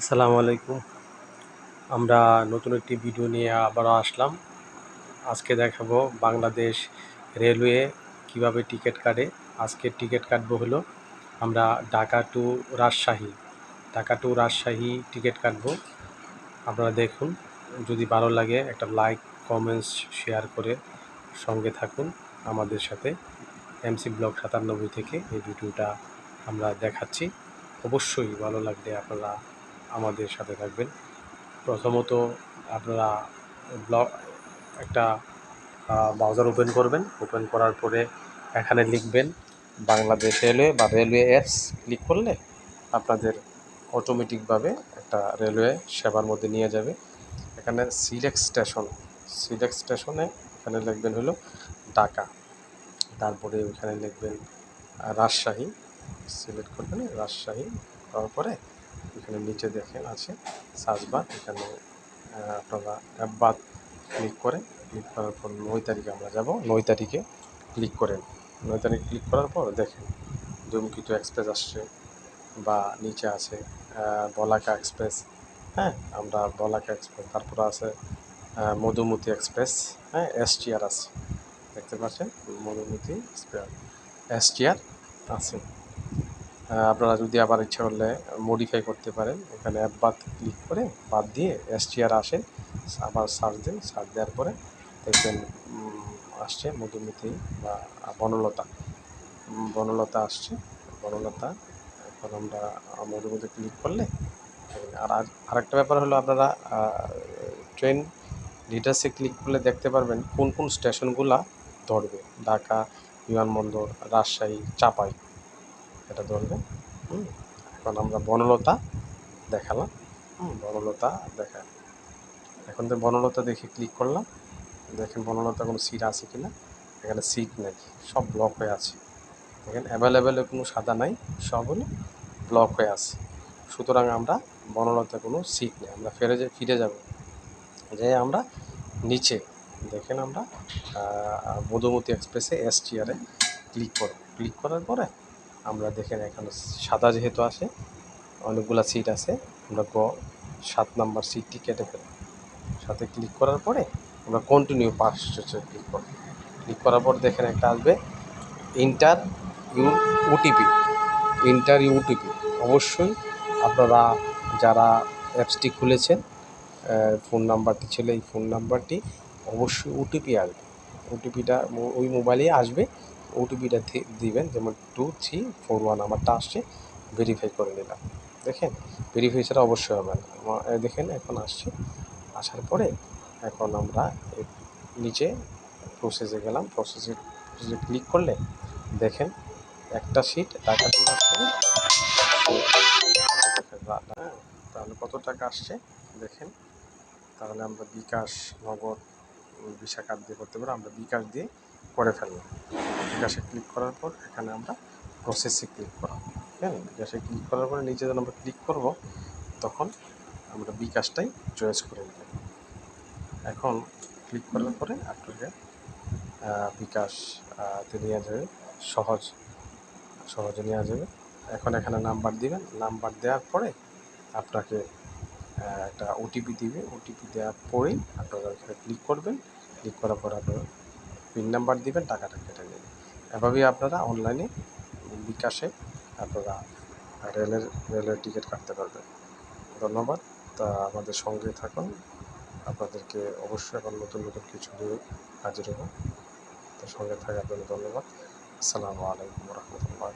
আসসালামু আলাইকুম। আমরা নতুন একটি ভিডিও নিয়ে আবারও আসলাম। আজকে দেখাবো বাংলাদেশ রেলওয়ে কীভাবে টিকিট কাটে। আজকের টিকিট কাটবো হলো আমরা Dhaka to Rajshahi. Dhaka to Rajshahi ticket কাটবো। আপনারা দেখুন, যদি ভালো লাগে একটা লাইক, কমেন্টস, শেয়ার করে সঙ্গে থাকুন আমাদের সাথে। এমসি ব্লগ সাতানব্বই থেকে এই ভিডিওটা আমরা দেখাচ্ছি। অবশ্যই ভালো লাগলে আপনারা আমাদের সাথে থাকবেন। প্রথমত আপনারা ব্লগ একটা ব্রাউজার ওপেন করবেন। ওপেন করার পরে এখানে লিখবেন বাংলাদেশ রেলওয়ে বা রেলওয়ে অ্যাপস ক্লিক করলে আপনাদের অটোমেটিকভাবে একটা রেলওয়ে সেবার মধ্যে নিয়ে যাবে। এখানে সিলেক্ট স্টেশন সিলেক্ট স্টেশনে এখানে লিখবেন হলো ঢাকা। তারপরে ওখানে লিখবেন রাজশাহী। সিলেক্ট করবেন, রাজশাহী। করার পরে এখানে নিচে দেখেন আছে সার্চ বার এখানে আপনারা অ্যাপ বাদ ক্লিক করে ক্লিক করার পর নয় তারিখে আমরা যাব, নয় তারিখে ক্লিক করেন। নয় তারিখ ক্লিক করার পর দেখেন ধূমকেতু এক্সপ্রেস আসছে বা নিচে আছে বলাকা এক্সপ্রেস হ্যাঁ আমরা বলাকা এক্সপ্রেস তারপরে আছে মধুমতি এক্সপ্রেস হ্যাঁ এসটিআর আছে। দেখতে পাচ্ছেন? মধুমতি এক্সপ্রেস এসটিআর আছে। আপনারা যদি আবার ইচ্ছা করলে মডিফাই করতে পারেন, এখানে অ্যাপ বাদ ক্লিক করে বাদ দিয়ে এসটিআর আসে আবার সার্চ দিন সার্চ দেওয়ার পরে দেখবেন আসছে মধুমিতি বা বনলতা। বনলতা আসছে, বনলতা, এখন আমরা মধুমতি ক্লিক করলে আর আরেকটা ব্যাপার হলো আপনারা ট্রেন ডিটেলসে ক্লিক করলে দেখতে পারবেন কোন কোন স্টেশনগুলা ধরবে। ঢাকা, বিমানবন্দর, রাজশাহী, চাপাই। এটা ধরবে এখন আমরা বনলতা দেখালাম বনলতা দেখা। এখন তো বনলতা দেখে ক্লিক করলাম, দেখেন বনলতা কোনো সিট আছে কি না এখানে সিট নেই, সব ব্লক হয়ে আছে। দেখেন অ্যাভেলেবেলে কোনো সাদা নাই, সব হলো ব্লক হয়ে আছে। সুতরাং আমরা বনলতা কোনো সিট নেই, আমরা ফিরে যে, ফিরে যাব। যে আমরা নিচে, দেখেন আমরা মধুমতি এক্সপ্রেসে এসটিআরে ক্লিক করব। ক্লিক করার পরে আমরা দেখেন এখানে সাদা যেহেতু আছে, অনেকগুলো সিট আছে। আমরা গ, সাত নাম্বার সিটটি কেটে ফেলি সাথে ক্লিক করার পরে আমরা কন্টিনিউ পাস ক্লিক করব। ক্লিক করার পর দেখেন একটা আসবে enter you OTP enter you OTP অবশ্যই আপনারা যারা অ্যাপসটি খুলেছেন ফোন নাম্বারটি ছিল এই ফোন নাম্বারটি অবশ্যই ওটিপি আসবে। ওটিপিটা ওই মোবাইলেই আসবে। ওটিপিটা দিবেন, যেমন টু থ্রি ফোর ওয়ান আমারটা আসছে ভেরিফাই করে নিলাম। দেখেন? ভেরিফাই ছাড়া অবশ্যই হবে না। দেখেন, এখন আসছে। আসার পরে এখন আমরা নিচে প্রসেসে গেলাম। প্রসেসে ক্লিক করলে দেখেন, একটা সিট টাকা তাহলে কত টাকা আসছে? দেখেন, তাহলে আমরা বিকাশ, নগদ বিশা কার্ড দিয়ে করতে পারি আমরা বিকাশ দিয়ে করে ফেললাম গ্যাসে ক্লিক করার পর এখানে আমরা প্রসেসে ক্লিক করাম হ্যাঁ গ্যাসে ক্লিক করার পরে নিচে যখন আমরা ক্লিক করব, তখন আমরা বিকাশটাই চয়েস করে নেব। এখন ক্লিক করার পরে আপনাকে বিকাশ নেওয়া যাবে, সহজ, সহজে নেওয়া যাবে। এখন এখানে নাম্বার দিবেন নাম্বার দেওয়ার পরে আপনাকে একটা ওটিপি দিবে। ওটিপি দেওয়ার পরেই আপনারা এখানে ক্লিক করবেন। ক্লিক করার পর আপনারা পিন নাম্বার দিবেন, টাকাটা কেটে নেবেন। এভাবেই আপনারা অনলাইনে বিকাশে আপনারা রেলের রেলের টিকিট কাটতে পারবেন। ধন্যবাদ। তা আমাদের সঙ্গে থাকুন। আপনাদেরকে অবশ্যই এখন নতুন নতুন কিছু নিয়ে হাজির হব। তো সঙ্গে থাকার জন্য ধন্যবাদ। আসসালামু আলাইকুম রহমতুল্লাহ